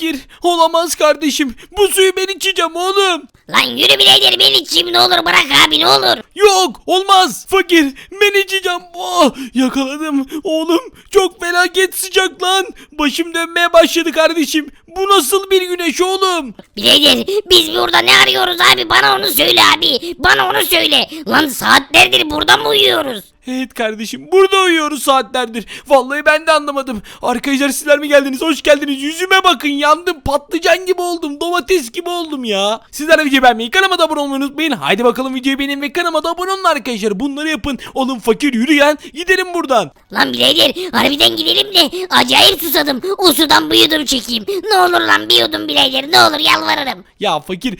fakir. Olamaz kardeşim. Bu suyu ben içeceğim oğlum. Lan yürü birader ben içeyim ne olur bırak abi ne olur. Yok olmaz. Fakir ben içeceğim. Oh, yakaladım. Oğlum çok felaket sıcak lan. Başım dönmeye başladı kardeşim. Bu nasıl bir güneş oğlum? Birader biz burada ne arıyoruz abi bana onu söyle abi. Bana onu söyle. Lan saatlerdir burada mı uyuyoruz? Evet kardeşim burada uyuyoruz saatlerdir. Vallahi ben de anlamadım. Arkadaşlar sizler mi geldiniz? Hoş geldiniz. Yüzüme bakın yandım. Patlıcan gibi oldum. Domates gibi oldum ya. Sizler de videoyu beğenmeyi, kanalıma da abone olmayı unutmayın. Haydi bakalım videoyu beğenin ve kanalıma da abone olun arkadaşlar. Bunları yapın. Oğlum fakir yürüyen gidelim buradan. Lan birader harbiden gidelim de acayip susadım. O sudan bir yudum çekeyim. Ne olur lan bir yudum birader ne olur yalvarırım. Ya fakir.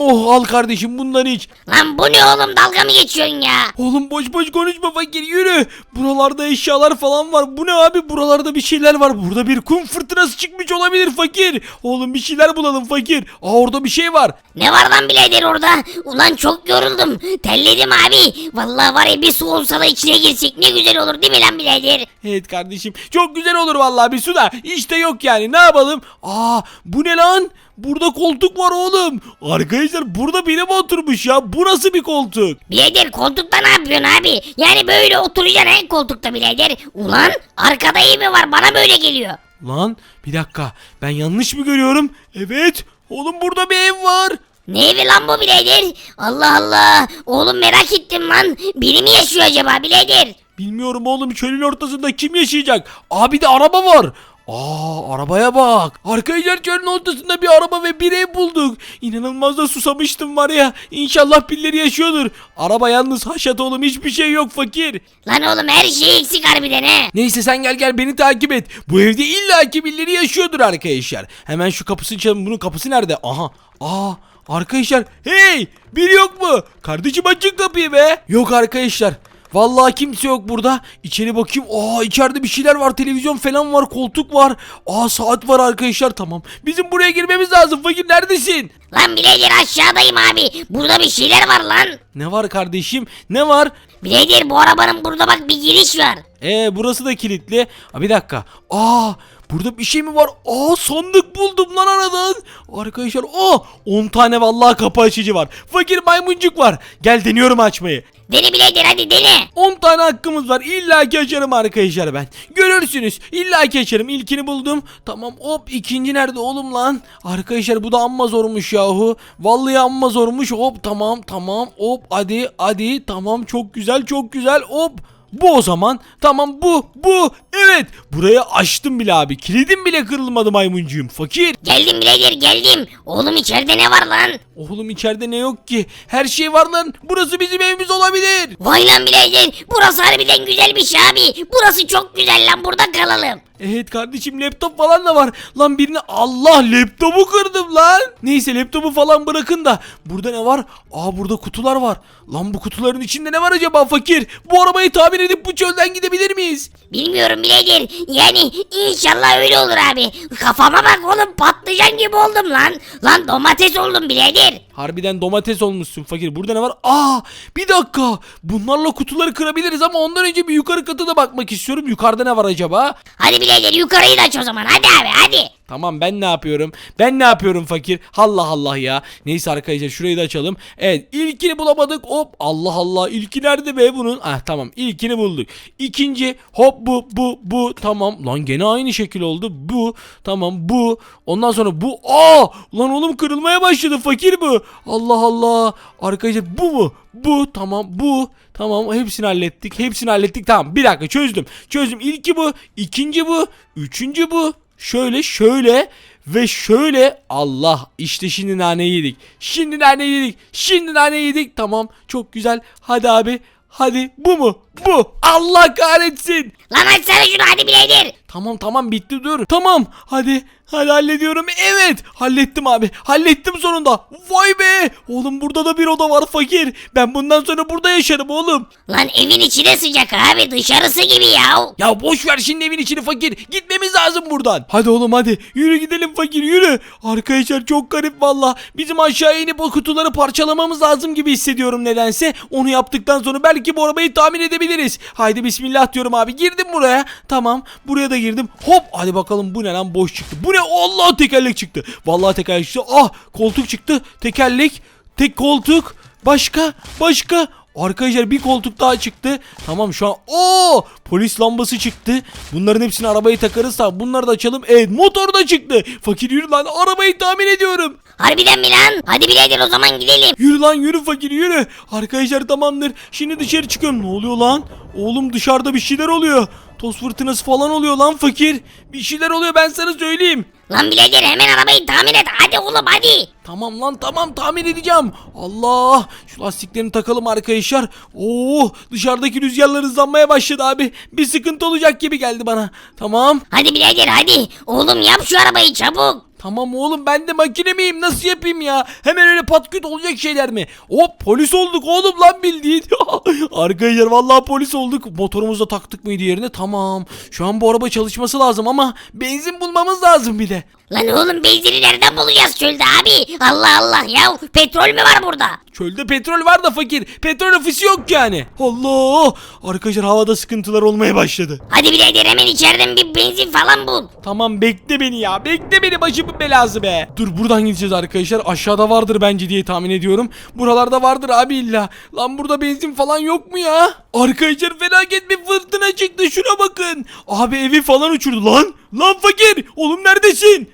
Oh al kardeşim bunları iç. Lan bu ne oğlum dalga mı geçiyorsun ya? Oğlum boş boş konuşma fakir yürü. Buralarda eşyalar falan var. Bu ne abi? Buralarda bir şeyler var. Burada bir kum fırtınası çıkmış olabilir fakir. Oğlum bir şeyler bulalım fakir. Aa orada bir şey var. Ne var lan birader orada? Ulan çok yoruldum. Terledim abi. Vallahi var ya bir su olsa da içine girsek ne güzel olur değil mi lan birader? Evet kardeşim. Çok güzel olur vallahi bir su da. İşte yok yani. Ne yapalım? Aa bu ne lan? Burada koltuk var oğlum. Arkadaşlar burada biri mi oturmuş ya? Bu nasıl bir koltuk? Birader koltukta ne yapıyorsun abi? Yani böyle oturacaksın he koltukta birader. Ulan arkada iyi mi var bana böyle geliyor. Lan bir dakika. Ben yanlış mı görüyorum? Evet. Oğlum burada bir ev var. Ne evi lan bu birader? Allah Allah. Oğlum merak ettim lan. Biri mi yaşıyor acaba birader? Bilmiyorum oğlum çölün ortasında kim yaşayacak? Abi de araba var. Aa arabaya bak. Arkadaşlar çölün ortasında bir araba ve bir ev bulduk. İnanılmaz da susamıştım var ya. İnşallah pilleri yaşıyordur. Araba yalnız haşat oğlum hiçbir şey yok fakir. Lan oğlum her şey eksik harbiden he. Neyse sen gel gel beni takip et. Bu evde illaki birileri yaşıyordur arkadaşlar. Hemen şu kapısını çalalım. Bunun kapısı nerede? Aha. Aa arkadaşlar. Hey biri yok mu? Kardeşim açın kapıyı be. Yok arkadaşlar. Vallahi kimse yok burada. İçeri bakayım. Aa içeride bir şeyler var. Televizyon falan var. Koltuk var. Aa saat var arkadaşlar. Tamam. Bizim buraya girmemiz lazım. Fakir neredesin? Lan birader aşağıdayım abi. Burada bir şeyler var lan. Ne var kardeşim? Ne var? Birader bu arabanın burada bak bir giriş var. Ee burası da kilitli. Aa, bir dakika. Aa burada bir şey mi var? Aa sandık buldum lan aradan. Arkadaşlar aa 10 tane vallahi kapı açıcı var. Fakir maymuncuk var. Gel deniyorum açmayı. Dene birader hadi dene. 10 tane hakkımız var. İlla açarım arkadaşlar ben. Görürsünüz. İlla açarım. İlkini buldum. Tamam hop ikinci nerede oğlum lan? Arkadaşlar bu da amma zormuş yahu. Vallahi amma zormuş. Hop tamam tamam. Hop hadi hadi. Tamam çok güzel çok güzel. Hop. Bu o zaman. Tamam bu bu. Evet. Burayı açtım bile abi. Kilidim bile kırılmadı maymuncuğum. Fakir. Geldim birader geldim. Oğlum içeride ne var lan? Oğlum içeride ne yok ki? Her şey var lan. Burası bizim evimiz olabilir. Vay lan birader. Burası harbiden güzelmiş abi. Burası çok güzel lan burada kalalım. Evet kardeşim laptop falan da var. Lan birini Allah laptopu kırdım lan. Neyse laptopu falan bırakın da. Burada ne var? Aa burada kutular var. Lan bu kutuların içinde ne var acaba fakir? Bu arabayı tamir edip bu çölden gidebilir miyiz? Bilmiyorum birader. Yani inşallah öyle olur abi. Kafama bak oğlum patlıcan gibi oldum lan. Lan domates oldum birader. Harbiden domates olmuşsun fakir. Burada ne var? Aa bir dakika. Bunlarla kutuları kırabiliriz ama ondan önce bir yukarı katına bakmak istiyorum. Yukarıda ne var acaba? Hadi birader yukarıyı da aç o zaman. Hadi abi hadi. Tamam ben ne yapıyorum? Ben ne yapıyorum fakir? Allah Allah ya. Neyse arkadaşlar şurayı da açalım. Evet ilkini bulamadık. Hop Allah Allah. İlki nerede be bunun? Ah tamam ilkini bulduk. İkinci hop bu bu bu tamam. Lan gene aynı şekil oldu. Bu tamam bu. Ondan sonra bu. Aa lan oğlum kırılmaya başladı fakir bu. Allah Allah. Arkadaşlar bu mu? Bu tamam bu. Tamam hepsini hallettik. Hepsini hallettik. Tamam bir dakika çözdüm. Çözdüm. İlki bu. ikinci bu. Üçüncü bu. Şöyle şöyle ve şöyle Allah işte şimdi nane yedik. Şimdi nane yedik. Şimdi nane yedik. Tamam çok güzel. Hadi abi. Hadi bu mu? Bu. Allah kahretsin. Lan açsana şunu hadi birader. Tamam tamam bitti dur. Tamam hadi. Hadi hallediyorum. Evet. Hallettim abi. Hallettim sonunda. Vay be. Oğlum burada da bir oda var fakir. Ben bundan sonra burada yaşarım oğlum. Lan evin içi de sıcak abi dışarısı gibi ya. Ya boş ver şimdi evin içini fakir. Gitmemiz lazım buradan. Hadi oğlum hadi. Yürü gidelim fakir yürü. Arkadaşlar çok garip valla. Bizim aşağıya inip o kutuları parçalamamız lazım gibi hissediyorum nedense. Onu yaptıktan sonra belki bu arabayı tahmin edebiliriz. Haydi bismillah diyorum abi. Girdim buraya. Tamam. Buraya da girdim. Hop. Hadi bakalım bu ne lan boş çıktı. Bu ne? Allah tekerlek çıktı. Vallahi tekerlek çıktı. Ah koltuk çıktı. Tekerlek. Tek koltuk. Başka. Başka. Arkadaşlar bir koltuk daha çıktı. Tamam şu an o polis lambası çıktı. Bunların hepsini arabaya takarız tamam. Bunları da açalım. Evet motor da çıktı. Fakir yürü lan arabayı tamir ediyorum. Harbiden mi lan? Hadi birader o zaman gidelim. Yürü lan yürü fakir yürü. Arkadaşlar tamamdır. Şimdi dışarı çıkıyorum. Ne oluyor lan? Oğlum dışarıda bir şeyler oluyor. Toz fırtınası falan oluyor lan fakir. Bir şeyler oluyor ben sana söyleyeyim. Lan birader hemen arabayı tamir et. Hadi oğlum hadi. Tamam lan tamam tamir edeceğim. Allah şu lastiklerini takalım arkadaşlar. Oo dışarıdaki rüzgarlar hızlanmaya başladı abi. Bir sıkıntı olacak gibi geldi bana. Tamam. Hadi birader hadi. Oğlum yap şu arabayı çabuk. Tamam oğlum ben de makine miyim nasıl yapayım ya? Hemen öyle patküt olacak şeyler mi? Hop polis olduk oğlum lan bildiğin. Arkadaşlar vallahi polis olduk. Motorumuzu da taktık mıydı yerine? Tamam. Şu an bu araba çalışması lazım ama benzin bulmamız lazım bir de. Lan oğlum benzini nereden bulacağız çölde abi? Allah Allah ya petrol mü var burada? Çölde petrol var da fakir. Petrol ofisi yok yani. Allah! Arkadaşlar havada sıkıntılar olmaya başladı. Hadi birader hemen içeriden bir benzin falan bul. Tamam bekle beni ya. Bekle beni başımın belası be. Dur buradan gideceğiz arkadaşlar. Aşağıda vardır bence diye tahmin ediyorum. Buralarda vardır abi illa. Lan burada benzin falan yok mu ya? Arkadaşlar felaket bir fırtına çıktı. Şuna bakın. Abi evi falan uçurdu lan. Lan fakir. Oğlum neredesin?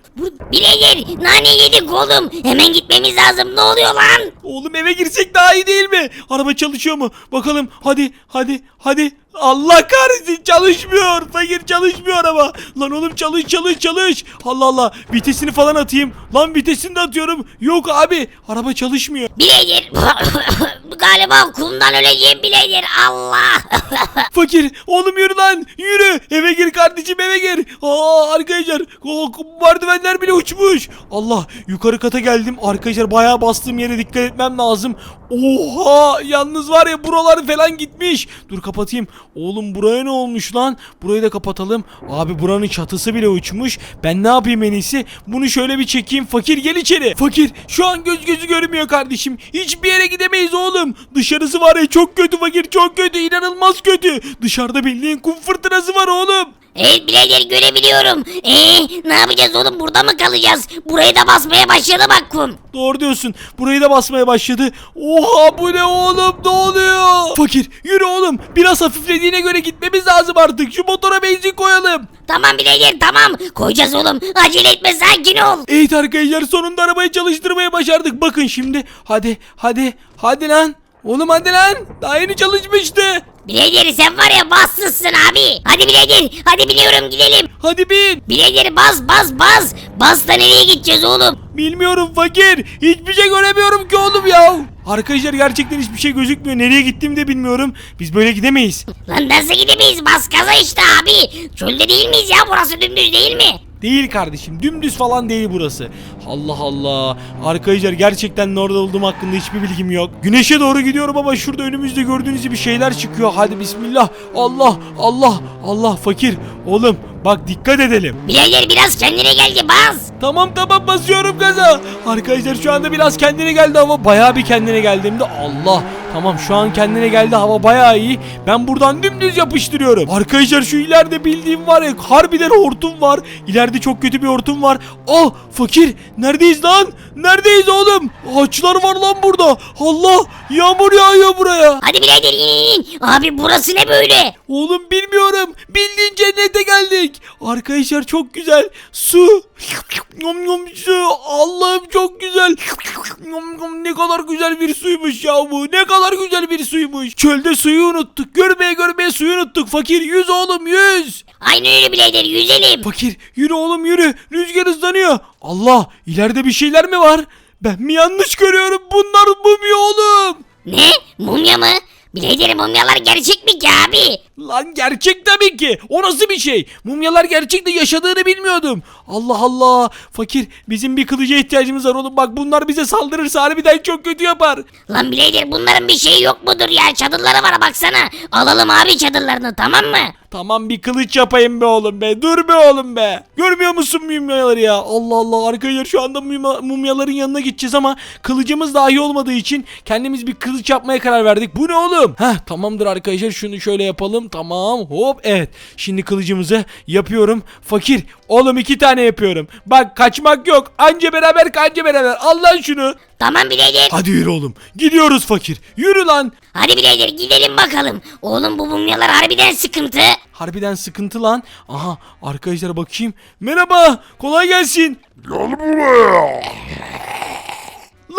Birader nane yedik oğlum. Hemen gitmemiz lazım ne oluyor lan? Oğlum eve girsek daha iyi değil mi? Araba çalışıyor mu? Bakalım. Hadi hadi hadi. Allah kahretsin çalışmıyor. Fakir çalışmıyor araba. Lan oğlum çalış çalış çalış. Allah Allah. Vitesini falan atayım. Lan vitesini de atıyorum. Yok abi. Araba çalışmıyor. Birader galiba kumdan öleceğim birader Allah. Fakir oğlum yürü lan yürü eve gir kardeşim eve gir Aa arkadaşlar o, merdivenler bile uçmuş Allah yukarı kata geldim arkadaşlar bayağı bastığım yere dikkat etmem lazım Oha yalnız var ya buralar falan gitmiş dur kapatayım oğlum buraya ne olmuş lan? Burayı da kapatalım. Abi buranın çatısı bile uçmuş. Ben ne yapayım en iyisi? Bunu şöyle bir çekeyim. Fakir gel içeri. Fakir şu an göz gözü görmüyor kardeşim. Hiçbir yere gidemeyiz oğlum. Dışarısı var ya çok kötü fakir çok kötü. İnanılmaz kötü. Dışarıda bildiğin kum fırtınası var oğlum Evet birader görebiliyorum. Eee ne yapacağız oğlum burada mı kalacağız? Burayı da basmaya başladı bak kum. Doğru diyorsun. Burayı da basmaya başladı. Oha bu ne oğlum ne oluyor? Fakir yürü oğlum. Biraz hafiflediğine göre gitmemiz lazım artık. Şu motora benzin koyalım. Tamam birader tamam. Koyacağız oğlum. Acele etme sakin ol. Evet arkadaşlar sonunda arabayı çalıştırmaya başardık. Bakın şimdi. Hadi hadi hadi lan. Oğlum hadi lan. Daha yeni çalışmıştı. Birader sen var ya bassızsın abi. Hadi birader hadi biliyorum gidelim. Hadi bin. Birader bas bas bas. Bas da nereye gideceğiz oğlum? Bilmiyorum fakir. Hiçbir şey göremiyorum ki oğlum ya. Arkadaşlar gerçekten hiçbir şey gözükmüyor. Nereye gittiğimi de bilmiyorum. Biz böyle gidemeyiz. Lan nasıl gidemeyiz bas gaza işte abi. Çölde değil miyiz ya burası dümdüz değil mi? Değil kardeşim. Dümdüz falan değil burası. Allah Allah. Arkadaşlar gerçekten nerede olduğum hakkında hiçbir bilgim yok. Güneşe doğru gidiyorum ama şurada önümüzde gördüğünüz gibi şeyler çıkıyor. Hadi bismillah. Allah Allah Allah fakir. Oğlum bak dikkat edelim. Birader biraz kendine geldi bas. Tamam tamam basıyorum gaza. Arkadaşlar şu anda biraz kendine geldi hava. Bayağı bir kendine geldiğimde Allah. Tamam şu an kendine geldi hava bayağı iyi. Ben buradan dümdüz yapıştırıyorum. Arkadaşlar şu ileride bildiğim var ya harbiden hortum var. İleride çok kötü bir hortum var. Ah fakir neredeyiz lan? Neredeyiz oğlum? Ağaçlar var lan burada. Allah yağmur yağıyor buraya. Hadi birader in in. Abi burası ne böyle? Oğlum bilmiyorum. Bildiğin cennete geldik. Arkadaşlar çok güzel. Su. Yom yom su. Allah'ım çok güzel. Yom yom ne kadar güzel bir suymuş ya bu. Ne kadar güzel bir suymuş. Çölde suyu unuttuk. Görmeye görmeye suyu unuttuk. Fakir yüz oğlum yüz. Aynen öyle birader yüzelim. Fakir yürü oğlum yürü. Rüzgar hızlanıyor. Allah ileride bir şeyler mi var? Ben mi yanlış görüyorum? Bunlar mumya oğlum. Ne? Mumya mı? Bileydir mumyalar gerçek mi ki abi? Lan gerçek tabii ki. O nasıl bir şey? Mumyalar gerçekte yaşadığını bilmiyordum. Allah Allah. Fakir bizim bir kılıca ihtiyacımız var oğlum. Bak bunlar bize saldırırsa harbiden çok kötü yapar. Lan bileydir bunların bir şeyi yok mudur ya? Çadırları var baksana. Alalım abi çadırlarını tamam mı? Tamam bir kılıç yapayım be oğlum be. Dur be oğlum be. Görmüyor musun mumyaları ya? Allah Allah arkadaşlar şu anda mumya- mumyaların yanına gideceğiz ama kılıcımız dahi olmadığı için kendimiz bir kılıç yapmaya karar verdik. Bu ne oğlum? Heh tamamdır arkadaşlar şunu şöyle yapalım. Tamam hop evet. Şimdi kılıcımızı yapıyorum. Fakir oğlum iki tane yapıyorum. Bak kaçmak yok. Anca beraber kanca beraber. al lan şunu. Tamam bileydir. Hadi yürü oğlum. Gidiyoruz fakir. Yürü lan. Hadi bileydir gidelim bakalım. Oğlum bu mumyalar harbiden sıkıntı. Harbiden sıkıntı lan. Aha arkadaşlar bakayım. Merhaba. Kolay gelsin. Gel buraya.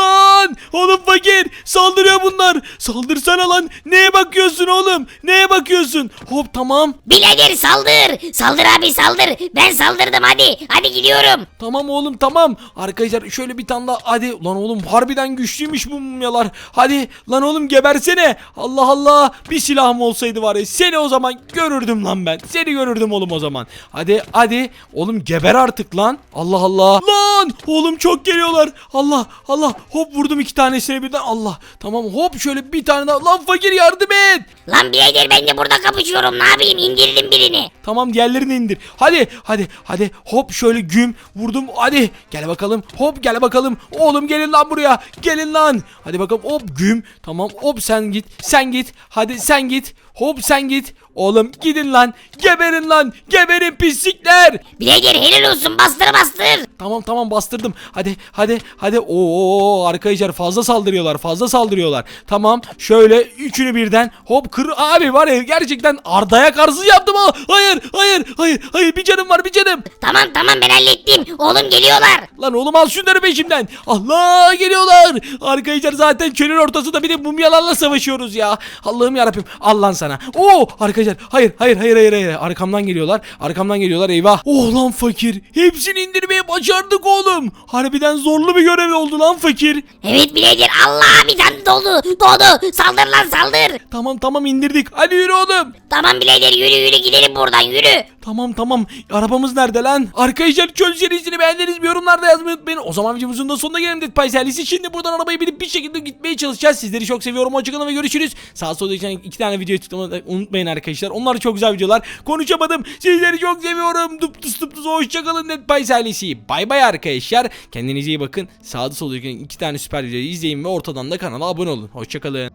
Lan oğlum fakir saldırıyor bunlar. Saldırsana lan. Neye bakıyorsun oğlum? Neye bakıyorsun? Hop tamam. Bileydir saldır. Saldır abi saldır. Ben saldırdım hadi. Hadi gidiyorum. Tamam oğlum tamam. Arkadaşlar şöyle bir tane daha. Hadi lan oğlum harbiden güçlüymüş bu mumyalar. Hadi lan oğlum gebersene. Allah Allah. Bir silahım olsaydı var ya seni o zaman görürdüm lan ben. Seni görürdüm oğlum o zaman. Hadi hadi. Oğlum geber artık lan. Allah Allah. Lan oğlum çok geliyorlar. Allah Allah. Hop vurdum iki tanesine birden. Allah. Tamam hop şöyle bir tane daha. Lan fakir yardım et. Lan bileydir ben de burada kapışıyorum. Ne yapayım indirdim birini. Tamam diğerlerini indir. Hadi hadi hadi hop şöyle güm vurdum. Hadi gel bakalım. Hop gel bakalım. Oğlum gelin lan buraya. Gelin lan. Hadi bakalım hop güm. Tamam hop sen git. Sen git. Hadi sen git. Hop sen git. Oğlum gidin lan. Geberin lan. Geberin pislikler. Bileydir helal olsun bastır bastır. Tamam tamam bastırdım. Hadi hadi hadi. Oo arkadaşlar fazla saldırıyorlar. Fazla saldırıyorlar. Tamam şöyle üçünü birden hop kır. Abi var ya gerçekten Arda'ya karşı yaptım ha. Hayır hayır hayır hayır bir canım var bir canım. Tamam tamam ben hallettim. Oğlum geliyorlar. Lan oğlum al şunları peşimden. Allah geliyorlar. Arkadaşlar zaten çölün ortasında bir de mumyalarla savaşıyoruz ya. Allah'ım yarabbim. Al lan sana. Oo arkadaşlar hayır hayır hayır hayır hayır. Arkamdan geliyorlar. Arkamdan geliyorlar eyvah. Oh lan fakir. Hepsini indirmeye başardık oğlum. Harbiden zorlu bir görev oldu lan fakir. Evet bileydir Allah bir tane doldu. Doğdu. Saldır lan saldır. Tamam tamam indirdik. Hadi yürü oğlum. Tamam bileydir yürü yürü gidelim buradan yürü. Tamam tamam. Arabamız nerede lan? Arkadaşlar çöl serisini beğendiniz mi? Yorumlarda yazmayı unutmayın. O zaman videomuzun da sonuna gelelim Dead Pie serisi. Şimdi buradan arabayı binip bir şekilde gitmeye çalışacağız. Sizleri çok seviyorum. Hoşçakalın ve görüşürüz. Sağ solda iki, iki tane video tıklamayı unutmayın arkadaşlar. Onlar çok güzel videolar. Konuşamadım. Sizleri çok seviyorum. Duptus duptus hoşçakalın Dead Pie serisi. Bay bay arkadaşlar. Kendinize iyi bakın. Sağda solda iki tane süper videoyu izleyin ve ortadan da kanala abone olun. Hoşçakalın.